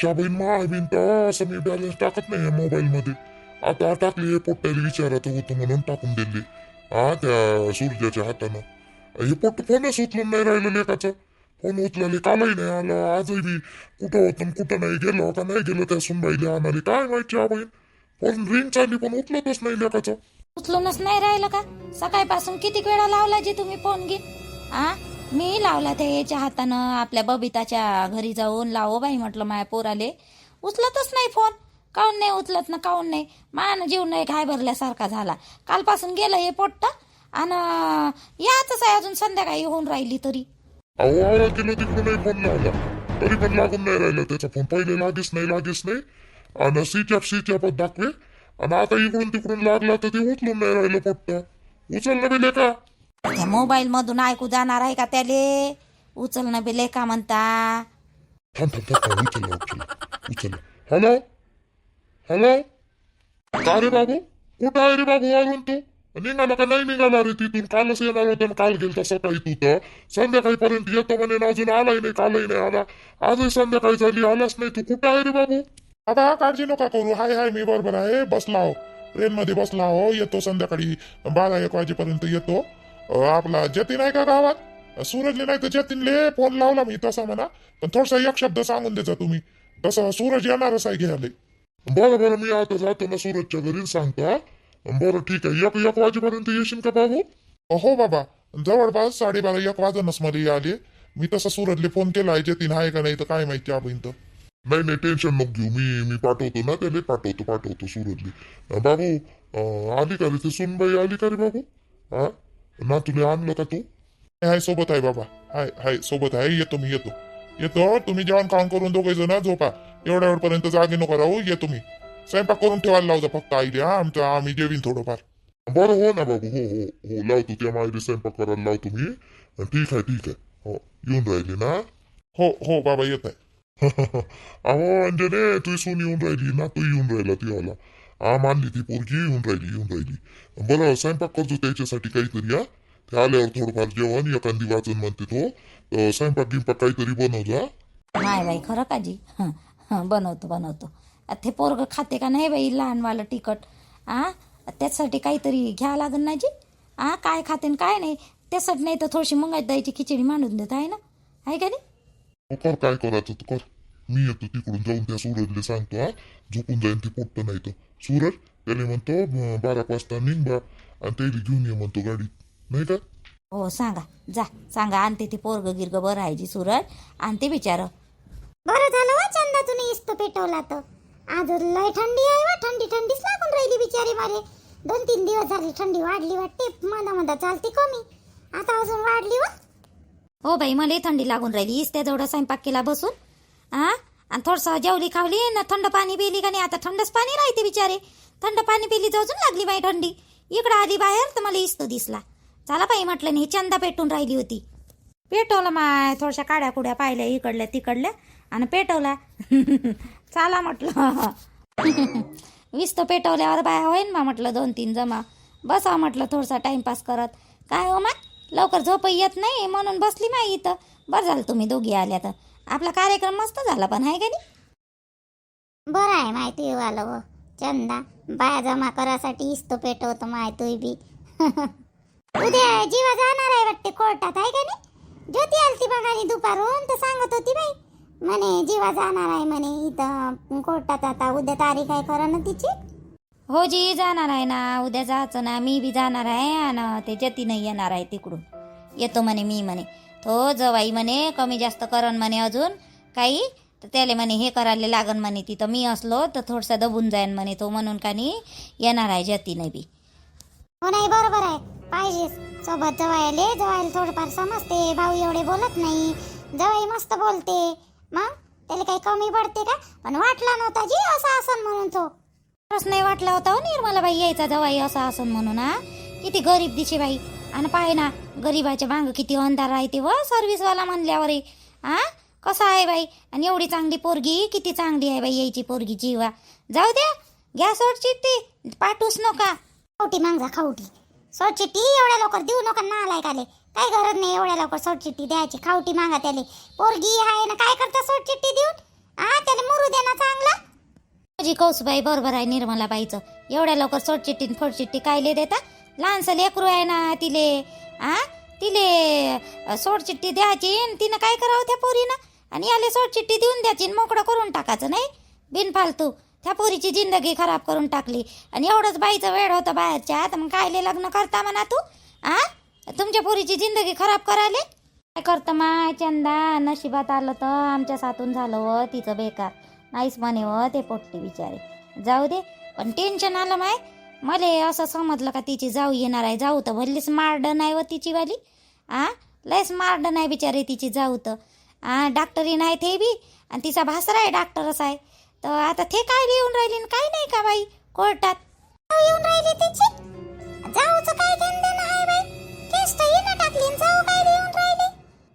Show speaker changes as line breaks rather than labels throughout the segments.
च्या बहीण मा बहीण तर असं मी बॅलन्स टाकत नाही मोबाईल मध्ये. आता टाकली हे पोट्ट्याला विचारत होतं म्हणून टाकून दिली. हा त्या सूर्याच्या हातानं. हे पोट्ट फोनच उचलून नाही राहिलं लेकाचं. फोन उचलले कालही नाही आलं. आजही बी कुठं होतं कुठं नाही गेलो का नाही गेलो त्या सुनबाईला आणाले काय माहिती च्या बहीण? फोन रिंग चालली पण उचलतच नाही लेकाचं.
उचलूनच नाही राहिलं का? सकाळपासून किती वेळा लावला जी तुम्ही फोन घे. आ मी लावला ते याच्या हातानं आपल्या बबिताच्या घरी जाऊन लावो बाई म्हटलं माया पोराले. उचलतच नाही फोन. काऊन नाही उचलत ना काऊन नाही? मान जीव नाही घाय भरल्यासारखा झाला. कालपासून गेलं हे पोट्ट. आणि याच आहे अजून संध्याकाळी होऊन राहिली तरी.
अहो तिकडूनही फोन लावला. तरी पण लागून नाही राहिलं त्याचा फोन. पहिले लागेच नाही लागेच नाही. आणि स्विच ऑफ स्विच ऑफ दाखवे. आणि आता इकडून तिकडून लागला तर ते उचलून नाही राहिलं पट्ट. उचललं बी का?
त्या मोबाईल मधून ऐकू जाणार आहे का त्याले? उचलणं बिले का म्हणता?
थांब थांब थांब थांब हॅलो? हॅलो? का रे बाबू? कुठं आहे रे बाबू? अजून तू निघाला का नाही निघाला रे तिथून? कालच येणार होता काल गेलता सकाळी तू तर. संध्याकाळीपर्यंत येतो म्हणे अजून आलाय नाही कालही नाही आला. आजही संध्याकाळी झाली आलाच नाही. तू कुठं आहे रे बाबू? आता काळजी नका करू. हाय हाय मी बरोबर आहे. बसला हो. ट्रेन मध्ये बसला हो. येतो संध्याकाळी बारा एक वाजेपर्यंत येतो. अं, आपला जतीन आहे का गावात? सूरजले नाही तर जतीनले फोन लावला मी तसा म्हणा. पण थोडासा एक शब्द सांगून द्यायचा तुम्ही. तसं सूरज येणारच आहे घ्यायला. बरं बरं मी आता जातो ना सूरजच्या घरी सांगतो हा. बरं ठीक आहे. एक एक वाजेपर्यंत येशील का बाबू? हो बाबा. जवळपास साडेबारा एक वाजनच मला आले मी तसा सूरजले फोन केला जतीन आहे का नाही तर काय माहिती आपण तर. नाही नाही टेन्शन नको घेऊ. मी मी पाठवतो ना त्याला. पाठवतो पाठवतो सूरजली. बाबू अं, आली का रे ते सुनबाई? आली का रे बाबू? हा? ना तुम्ही आणलं का तू. हाय सोबत आहे बाबा. हाय हाय सोबत आहे. येतो मी येतो येतो तुम्ही जेवण काम करून दोघे जण झोपा. एवढ्या वेळपर्यंत जागे नको राहू. ये तुम्ही. स्वयंपाक करून ठेवायला लावतो फक्त आईले हा. आमचं आम्ही जेवीन थोडंफार. बरं हो ना बाबू. हो हो हो. लावतो त्या मायरी स्वयंपाक करायला लावतो मी ठीक आहे ठीक आहे. हो येऊन राहिली ना? हो हो बाबा येत आहे. अहो अंजने तू सून येऊन राहिली ना? तू येऊन राहिला ती आला. हा मानली ती पोरगी येऊन राहिली येऊन राहिली. बरं स्वयंपाक करतो त्याच्यासाठी काहीतरी हा? ते आल्यावर थोडंफार जेवण एखादी वाचन म्हणते तो. स्वयंपाक गिंपाक काहीतरी बनवतो हा?
नाही बाई खरं काजी हं, हं, बनवतो बनवतो. ते पोरग खाते का नाही बाई लहानवालं तिखट? आ त्याच्यासाठी काहीतरी घ्या लागेल ना जी? आ काय खाते काय नाही? त्यासाठी नाही तर थोडीशी मुंगाची द्यायची खिचडी मांडून देत आहे ना? आहे का नाही?
कर काय करायचं तू कर. मी येतो तिकडून जाऊन त्या सूरजले सांगतो हा. झोपून जाईन ती पोट्ट नाही तर. सूरज त्याला म्हणतो ब- बारा एक वाजता निघ बा. आणि त्याला घेऊन ये म्हणतो गाडीत. नाही का?
हो सांगा. जा सांगा. आणते ती पोरग गिरग बरं आहे जी सुरत आणते बिचार.
बरं झालं वा चंदा तुम्ही इस्त पेटवला तर आज लय थंडी आहे वा थंडी थंडीच लागून राहिली बिचारी मारे. दोन तीन दिवस झाली थंडी वाढली वाटते मधा मधा चालती कमी. आता अजून वाढली वा.
हो बाई मला थंडी लागून राहिली. इस्त्या जेवढा स्वयंपाक केला बसून. हा आणि थोडंसं जेवली खावली ना थंड पाणी पिली का नाही आता थंडच पाणी राहते बिचारे थंड पाणी पिली तर अजून लागली बाई थंडी इकडं आली बाहेर तर मला इसतो दिसला चला बाई म्हटलं नाही चंदा पेटून राहिली होती पेटवलं माय थोडशा काड्या कुड्या पाहिल्या इकडल्या तिकडल्या आणि पेटवला चला म्हटलं विस्त पेटवल्यावर बाया होईन मग म्हटलं दोन तीन जमा बसा म्हटलं थोडसा टाइमपास करत काय हो मा लवकर झोप येत नाही म्हणून बसली माय इथं बरं झालं तुम्ही दोघी आल्या तर आपला कार्यक्रम मस्त झाला पण आहे का नाही?
बरं आहे माहिती वालं व. चंदा बाया जमा करासाठी इस्त पेटवतो माय तुय बी. उद्या जीवा जाणार आहे वाटते कोर्टात आहे का नाही? ज्योती आलती बघाली दुपारून तर सांगत होती बाई. म्हणे जीवा जाणार आहे म्हणे इथं कोर्टात आता उद्या तारीख आहे खरं ना तिची?
हो जी जाणार आहे ना उद्या जायचं ना मी बी जाणार आहे आणि ते जतीनं येणार आहे तिकडून. येतो म्हणे मी म्हणे. हो जवाई म्हणे कमी जास्त करण म्हणे अजून काही तर त्याला म्हणे हे करायला लागन म्हणे तिथं मी असलो तर थोडसा दबून जाईन म्हणे तो म्हणून का नाही येणार आहे जतीनं बी.
हो नाही बरोबर आहे. पाहिजे सोबत जवायले जवायला थोडंफार समजते. भाऊ एवढे बोलत नाही. जवाई मस्त बोलते. मग? त्याला काही कमी पडते का? पण वाटला नव्हता जी असा असन म्हणून तो.
खरंच नाही वाटला होता हो निर्मला बाई यायचा जवाई असा असन म्हणून हा. किती गरीब दिशे बाई. आणि पाय ना गरीबाच्या मांग किती अंधार राहते व सर्व्हिसवाला म्हणल्यावर हा कसं आहे बाई? आणि एवढी चांगली पोरगी किती चांगली आहे बाई यायची पोरगी जीवा. जाऊ द्या घ्या सोड चिठ्ठी पाठवूच नका.
खावटी मागजा खावटी सोडचिट्टी एवढ्या लवकर देऊ नका ना आलाय काले काही गरज नाही एवढ्या लवकर सोडचिट्टी द्यायची. खावटी मागा त्याले. पोरगी आहे ना काय करता सोडचिट्टी देऊन? हा त्याला मुरू
जी कौसबाई बरोबर आहे निर्मलाबाईचं. एवढ्या लवकर सोडचिट्टी फोडचिट्टी कायले देता? लहानसं लेकरू आहे ना तिले आ? तिले सोडचिठ्ठी द्यायची तिनं काय करावं त्या पोरीनं? आणि याले सोडचिठ्ठी देऊन द्यायची मोकळं करून टाकायचं नाही? बिनफालतू. त्या पोरीची जिंदगी खराब करून टाकली. आणि एवढंच बाईचं वेळ होतं बाहेरच्या तर मग कायले लग्न करता म्हणा तू? आ? तुमच्या पोरीची जिंदगी खराब करायले? काय करतं माय चंदा? नशिबात आलं तर आमच्या साथून झालं व तिचं बेकार. नाहीच म्हणे व ते पोट्टी बिचारे. जाऊ दे. पण टेन्शन आलं माय. मले असं समजलं का तिची जाऊ येणार आहे जाऊ तर भल्लीच स्मार्ट नाही व तिची वाली आ? लय स्मार्ट नाही बिचारे तिची जाऊ तर. आ डॉक्टरी नाही ते बी आणि तिचा भासरा आहे डॉक्टरच आहे. तर आता ते काय येऊन राहिली काय नाही का बाई कोर्टात?
येऊन राहिली तिची? जाऊचं काय घेणं देणं आहे बाई. केस तर टाकली जाऊ काय येऊन राहिली?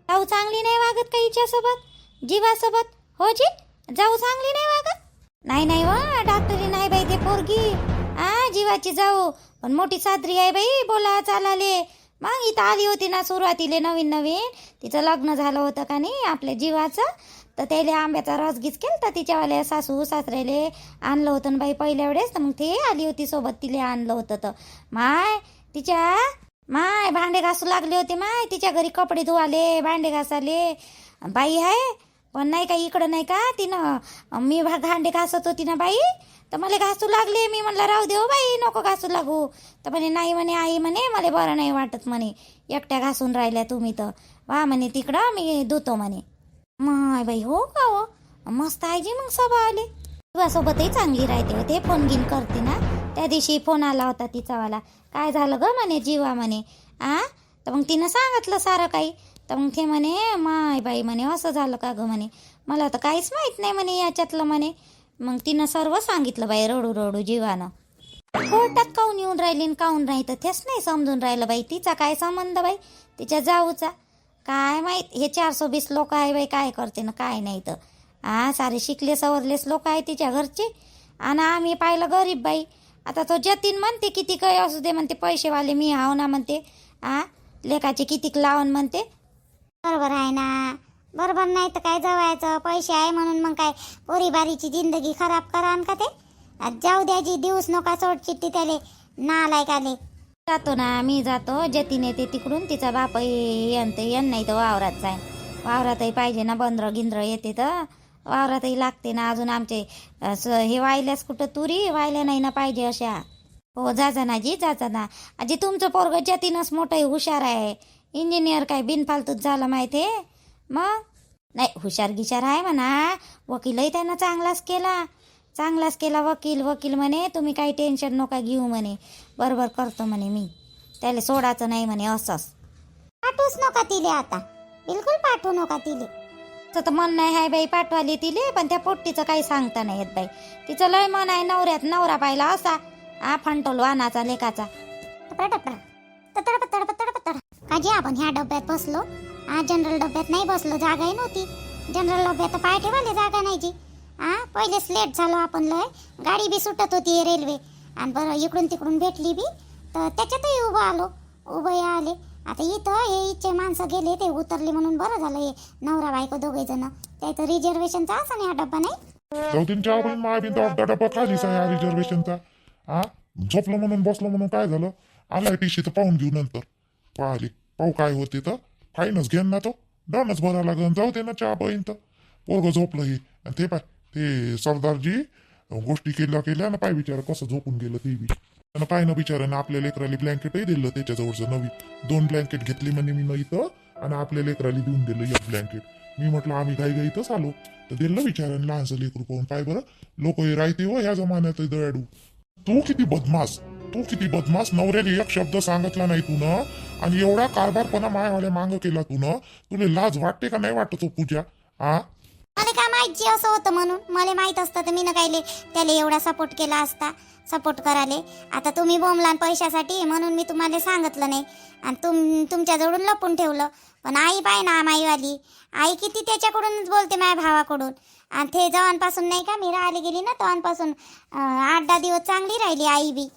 जाऊ चांगली नाही वागत का हिच्यासोबत? जीवासोबत? हो जी जाऊ चांगली नाही वागत? नाही नाही वा डॉक्टरी नाही बाई ते पोरगी. आ जीवाची जाऊ. पण मोठी सादरी आहे बाई बोला चालाले. मग इथं आली होती ना सुरुवातीले नवीन नवीन. तिचं लग्न झालं होतं का नाही आपल्या जीवाचं? तर त्याला आंब्याचा रस घीच केलं तर तिच्यावाल्या सासू सासऱ्याले. आणलं होतं ना बाई पहिल्या वेळेस तर मग ते आली होती सोबत तिला आणलं होतं तर. माय तिच्या माय भांडे घासू लागले होते माय. तिच्या घरी कपडे धुवाले भांडे घासाले. बाई आहे पण नाही का इकडं नाही का तिनं मी भा- भांडे घासत होती ना बाई. तर मला घासू लागले मी. म्हणलं राहू दे हो बाई नको घासू लागू. तर म्हणे नाही म्हणे आई म्हणे मला बरं नाही वाटत म्हणे. एकट्या घासून राहिल्या तुम्ही तर. वा म्हणे तिकडं मी धुतो म्हणे. माय बाई हो का हो? मस्त आहे जी मग सभा आले. सोबतही चांगली राहते हो, ते फोन गिन करते ना. त्या दिवशी फोन आला होता तिचावाला. काय झालं ग म्हणे जीवा म्हणे. आ? तर मग तिनं सांगितलं सारं काही. तर मग ते म्हणे माय बाई म्हणे असं झालं का ग म्हणे. मला तर काहीच माहीत नाही म्हणे याच्यातलं म्हणे. मग तिनं सर्व सांगितलं बाई रडू रडू जीवानं. कोर्टात काऊन येऊन राहिली काऊन राहिलं तेच नाही समजून राहिलं बाई. तिचा काय संबंध बाई? तिच्या जाऊचा. काय माहीत? हे चारशे वीस लोक आहे बाई काय करते ना काय नाही तर. हा सारे शिकले सवरलेच लोक आहे तिच्या घरचे. आणि आम्ही पाहिलं गरीब बाई. आता तो जतीन म्हणते किती काही असू दे म्हणते पैसेवाले मी हाव ना म्हणते. आ लेखाचे कितीक लावून म्हणते.
बरोबर आहे ना. बरोबर नाही तर काय जवायचं पैसे आहे म्हणून मग काय? पोरीबारीची जिंदगी खराब करा का ते? आज जाऊ द्याची दिवस नका सोड चिठ्ठी त्याले. नालायक आले.
जातो ना मी जातो. जतीन येते तिकडून तिचा बाप येते येण नाही तर वावरात जाईन. वावरातही पाहिजे ना बंद्र गिंद्र येते तर. वावरातही लागते ना अजून आमचे हे वाहिल्यास कुठं तुरी? वाहिल्या नाही ना पाहिजे अशा. हो जाजा ना जी जाजा ना. आजी तुमचं पोरग जतीनच मोठं हुशार आहे. इंजिनियर काय बिनफालतूच झालं माहिती? आहे मग? नाही हुशार गिशार आहे म्हणा. वकीलही त्यानं चांगलाच केला. चांगलाच केला वकील वकील म्हणे तुम्ही काही टेन्शन नका घेऊ म्हणे. बरोबर करतो म्हणे मी. त्याला सोडायचं नाही म्हणे असंच.
पाठवूच नका तिले आता. बिलकुल पाठवू नका तिले.
तर मन नाही आहे बाई पाठवाली तिले पण त्या पोट्टीचं काही सांगता नाही येत बाई. तिचं लय मन आहे नवऱ्यात नवरा पाहिला असा. आ फंटोल वानाचा लेकाचा.
टपरा टपरा. ततड पतड पतड पतड काजी आपण ह्या डब्यात बसलो. हा जनरल डब्यात नाही बसलो जागाही नव्हती. जनरल डब्यात पाय ठेवाले जागा नाही जी हा पहिलेच लेट झालो आपण लय. गाडी बी सुटत होती रेल्वे आणि बरं इकडून तिकडून भेटली बी. तर त्याच्यातही उभं आलो. उभं या आले. आता इथं हे इथचे माणसं गेले ते उतरले म्हणून बरं झालं हे. नवरा बायको दोघे जण. त्याचं रिझर्वेशनचा असा नाही हा डब्बा नाही?
जाऊ तीन चार तर खालीच आहे रिझर्वेशनचा हा झोपलं म्हणून बसलो म्हणून काय झालं? आलाय टीशी तर पाहून घेऊ नंतर. पाहिले. पाहू काय होते तर. फाईनच घेन ना तो. डनच भरा लागेल. जाऊ दे ना चहा बहीण तर. पोरग झोपलं हे आणि ते पाय ते सरदारजी गोष्टी केल्या केल्या ना पाय बिचारा कसं झोपून गेलं ते बी. त्यानं पाय ना बिचारानं आपल्या लेकराली ब्लँकेटही दिलं त्याच्याजवळचं नवीन दोन ब्लँकेट घेतली म्हणे मी न इथं आणि आपल्या लेकराली देऊन दिलं एक ब्लँकेट. मी म्हटलं आम्ही काही गाईतच आलो. तर दिलं विचारानं लहानसं लेकरू पाहून. पाय बरं लोक हे राहते हो ह्या जमान्यात दयाडू तू किती बदमास तू किती बदमास नवऱ्याने एक शब्द सांगितला नाही तू ना. आणि एवढा कारभारपणा मायावाल्या मांग केला तू न? तुला लाज वाटते का नाही वाटत हो पूजा? आ?
मला काय माहिती असं होतं म्हणून. मला माहीत असतं तर मी ना कायले त्याला एवढा सपोर्ट केला असता. सपोर्ट कराले. आता तुम्ही बोमलान पैशासाठी म्हणून मी तुम्हाला सांगितलं नाही. आणि तुम तुमच्याजवळून लपून ठेवलं. पण आई पाय ना माईवाली. आई किती त्याच्याकडूनच बोलते माझ्या भावाकडून. आणि ते जवानपासून नाही का मी राहिली गेली ना तेव्हापासून आठ दहा दिवस चांगली राहिली आई बी.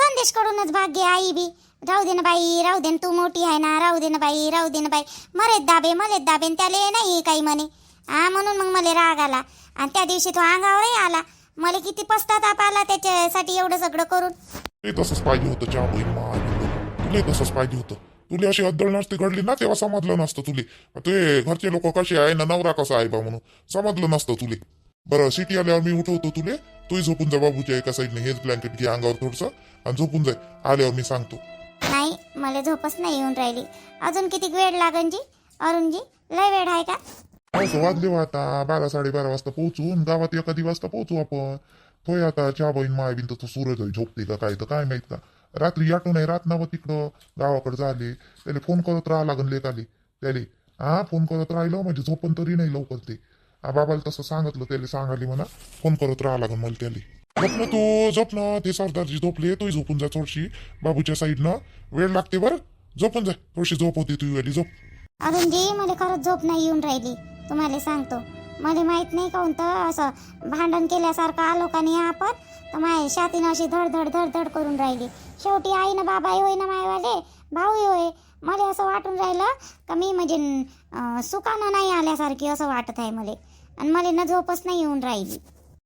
संदेश कडूनच भाग्य आई बी. राहू दे ना बाई राहू दे ना तू मोठी आहे ना राहू दे ना बाई राहू दे ना बाई. मरेत दाबे मरेत दाबे न त्याले नाही काही म्हणे. हा म्हणून मग मला राग आला. आणि त्या दिवशी तो अंगावरही आला. मला किती पश्चाताप आला त्याच्यासाठी एवढं सगळं करून.
तसंच पाहिजे होतं चहा बहीण तुला तसंच पाहिजे होतं. तुला अशी अद्दळ नसते घडली ना तेव्हा समजलं नसतं तुले. ते घरचे लोक कसे आहे ना नवरा कसा आहे बा म्हणून. समजलं नसतं तुले. बरं सिटी आल्यावर मी उठवतो तुले. तूही झोपून जा बाबूच्या एका साईडने हेच ब्लँकेट घे अंगावर थोडंसं आणि झोपून जाय. आल्यावर मी सांगतो.
नाही मला झोपच नाही येऊन राहिली. अजून किती वेळ लागन जी? अरुणजी लय वेळ आहे का?
वाजले हो आता. बारा साडेबारा वाजता पोहोचून गावात एखादी वाजता पोहोचू आपण. होय आता चहा बहीण माय बिन तर सूरज होई झोपते का काय तर काय माहीत का? रात्री आठवण आहे रात नावं तिकडं. गावाकडे झाले. त्याला फोन करत राहा लागन लेकाले. त्याले हा फोन करत राहिलं म्हणजे झोपन तरी नाही लवकर ते. आ बाबाला तसं सांगितलं त्याला सांगाली म्हणा फोन करत राहा लागन मला त्याला. झोप ना तू झोप ना. ते सरदारजी झोपले तू झोपून जा थोडीशी. बाबूच्या साईडनं वेळ लागते बरं. झोपून जा. थोडीशी झोप होती तू वेळी झोप.
अरुणजी मला खरंच झोप नाही येऊन राहिली. तुम्हाला सांगतो. मला माहीत नाही कोणतं असं भांडण केल्यासारखं आलो का नाही आपण. तर माय छातीनं अशी धडधड धडधड करून राहिली. शेवटी आई ना बाबाही होय ना मायवाले भाऊही होय. मला असं वाटून राहिलं का मी म्हणजे अं, सुखानं नाही आल्यासारखी असं वाटत आहे मला. आणि मला ना झोपच नाही येऊन राहिली.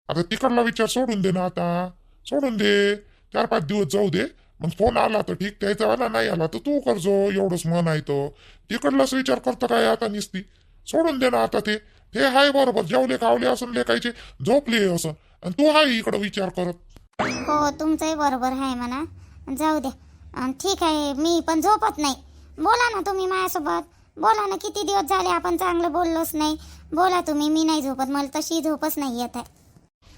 आता तिकडला विचार सोडून दे ना आता. सोडून दे. चार पाच दिवस जाऊ दे. मग फोन आला तर ठीक. त्याचा आला नाही आला तर तू करजो एवढंच मन आहे तो. तिकडलाच विचार करतो काय आता निसती. सोडून दे ना आता ते. हे हाय बरोबर. जेवले खावले असं लेखायचे. झोपले असं. आणि तू हाय इकडं विचार करत.
हो तुमचंही बरोबर आहे म्हणा. जाऊ द्या अं, ठीक आहे. मी पण झोपत नाही. बोला ना तुम्ही माझ्यासोबत. बोला ना किती दिवस झाले आपण चांगलं बोललोच नाही? बोला तुम्ही मी नाही झोपत मला तशी झोपच नाही येत आहे.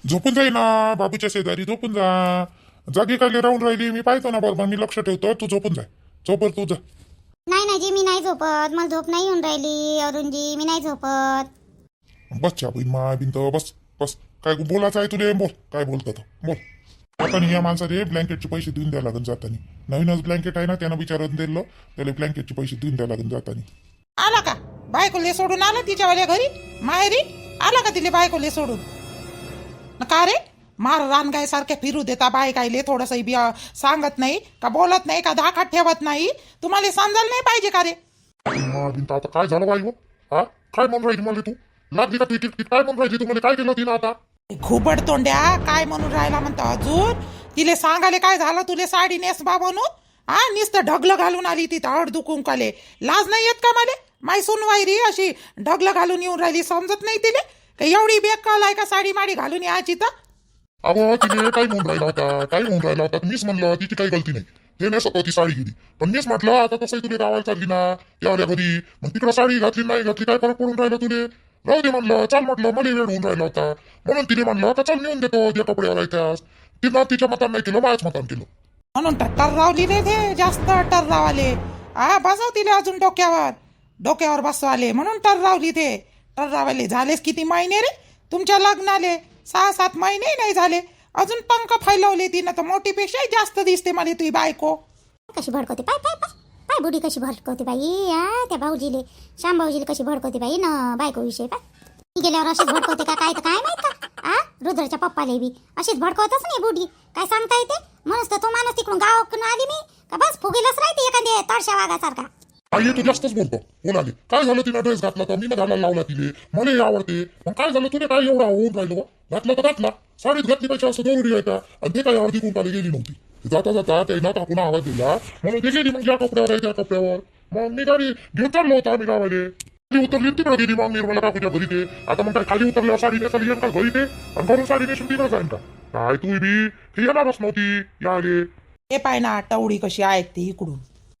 झोपून जाई ना बाबूच्या शेजारी झोपून जा. जागी काय राहून राहिली मी पाहतो ना बरोबर मी लक्ष ठेवतो तू झोपून जाय. झोपर तू जा.
नाही नाही जी मी नाही झोपत मला झोप नाही येऊन राहिली अरुणजी मी नाही झोपत.
बस च्या बहीण मा तर बस बस. काय बोलायचं आहे तुले बोल. काय बोलतो तो बोल. आता या माणसाले ब्लँकेटचे पैसे देऊन द्या लागन जातानी. नवीनच ब्लँकेट आहे ना त्यानं विचारून दिलं त्याला ब्लँकेटचे पैसे देऊन द्या लागन जातानी.
आला का? बायकोले सोडून आला तिच्यावाल्या घरी? माहेरी? आला का तिले बायकोले सोडून? का रे? मार रानगाय सारखे फिरू देता बायकायले थोडस बी सांगत नाही का बोलत नाही का धाकात ठेवत नाही? तुम्हाला समजायला नाही पाहिजे का रे?
बिन आता काय झालं बाई हो? हा? काय म्हणून राहिली मला तू? लागली का ती ती- ती काय म्हणून राहिली तुम्हाला काय केलं तिनं आता?
घुबड तोंड्या काय म्हणून राहिला म्हणतो अजून तिले सांगाले काय झालं तुले साडी नेस बा म्हणून हा नुसतं ढगलं घालून आली तिथं हड दुखून काले लाज नाही येत का माले? माय सुनवायरी अशी. ढगलं घालून येऊन राहिली. समजत नाही तिले. का एवढी बेकाल आहे का साडी माडी घालून यायची तर?
अगं तिने काय म्हणून राहिला होता. काय म्हणून राहिला होता. मीच म्हणलं तिची काही गलती नाही. ते नेसत होती साडी गेली. पण मीच म्हटलं आता कसं तुला गावाला चालली ना. यावल्या घरी. मग तिकडं साडी घातली नाही घातली काय फरक पडून राहिला तुले? राहू दे म्हणलं. चाल म्हटलं मला वेळ होऊन राहिला होता. म्हणून तिने म्हणलं का चल नेऊन देतो त्या कपड्यावर त्यास तिनं तिच्या मतान नाही केलं माझ्याच मतान केलं.
म्हणून टर्रावली रे ते. जास्त टर्रावाले. आ बसव तिले अजून डोक्यावर. डोक्यावर बसवाले. म्हणून टर्रावली ते टर्रावले झालेच किती महिने रे? तुमच्या लग्नाले सहा सात महिने नाही झाले. अजून पंख फैलवले तिनं तर मोठीपेक्षाही जास्त दिसते मला तुझी बायको.
कशी भडकवते पाय पाय पाय पाय बुडी कशी भडकवते बाई? हा त्या भाऊजीले. श्याम भाऊजीले कशी भडकवते बाई? ना बायको विषय पाय गेल्यावर अशीच भडकवते का काय तर काय माहीत का? आ? रुद्रच्या पप्पाले बी. अशीच भडकवतच नाही बुडी. काय सांगता येते? म्हणून तर तो माणूस तिकडून गावाकडून आली मी. का बस फुगेलच राहते एखाद्या तळशा वाघासारखा.
आई तू जास्तच बोलतो? बोलाले काय झालं तिनं ड्रेस घातला तर मी घालायला लावला तिने मला आवडते. मग काय झालं? तुला काय एवढा होऊन राहिलो घातला तर घातला. साडीत घातली पाहिजे असं दोन आहे का? आणि ते काय अर्धी कुंकाला गेली नव्हती. जाता जाता त्यांना टाकून आवाज दिला. म्हणून ते गेली मग या कपड्यावर आहे त्या कपड्यावर. मग मी गाडी घेऊन चाललो होता आम्ही गावाले. खाली उतरली तिकडे गेली मग निर्मला काकूच्या घरी ते. आता मग काय खाली उतरल्यावर साडी नेसाली का घरी ते? आणि घरून साडी नेसून तिकडे जाईन का? काय तू बी? हे येणारच नव्हती. या आले
हे पाय ना टवडी कशी ऐकते इकडून.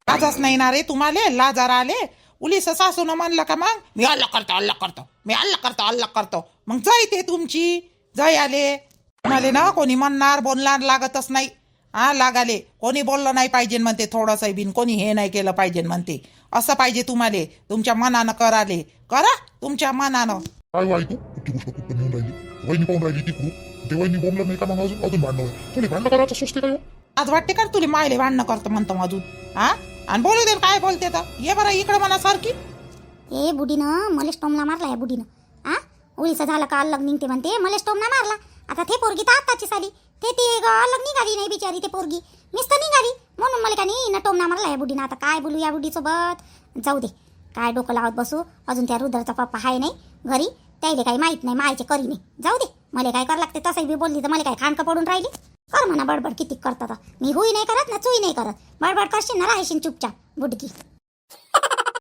लाजच नाही ना रे तुम्हाला लाजार आले. उलीस सासून म्हणलं का मग? मी अल्ला करतो अल्ला करतो. मी अल्ला करतो अल्ला करतो. मग जाय ते तुमची. जय आले. म्हणाले ना कोणी म्हणणार बोलणार लागतच नाही. हा लागाले. कोणी बोललं नाही पाहिजे म्हणते थोडंसं बिन. कोणी हे नाही केलं पाहिजे म्हणते. असं पाहिजे तुम्हाला. तुमच्या मनानं कराले. करा तुमच्या मनानं.
काय वाई तू कुठली गोष्ट कुठं नेऊन राहिली. वहिनी पाहून राहिली तिकडून ते वहिनी बोललं नाही का मग अजून? अजून भांडण होईल तुला भांडण करायचं सुचते काय?
आज वाटते का तुला मायले भांडणं करतो म्हणतो अजून? हा आणि बोलू दे काय बोलते तर. ये बरं इकडं म्हणा सारखी.
ए बुडीनं मले स्टोमला मारला या बुडीनं आ? उळीचं झालं का अलग निघते म्हणते. मले स्टोमला मारला. आता ते पोरगी तर आत्ताची साली. ते ती ग- अलग निघाली नाही बिचारी ते पोरगी. नुसतं निघाली. म्हणून मला का नाही ना टोमना मारला या बुडीनं आता काय बोलू या बुडीसोबत जाऊ दे. काय डोकं लावत बसू? अजून त्या रुद्रचा पप्पा आहे नाही घरी. त्याला काही माहीत नाही मायचे करी नाही जाऊ दे. मला काय करावं लागते? तसंही बी बोलली तर मला काय खाणकं पडून राहिली? कर म्हणा बडबड किती करतात. मी हुई नाही करत ना चुई नाही करत. बडबड करशील ना राहशील चुपचाप बुडकी.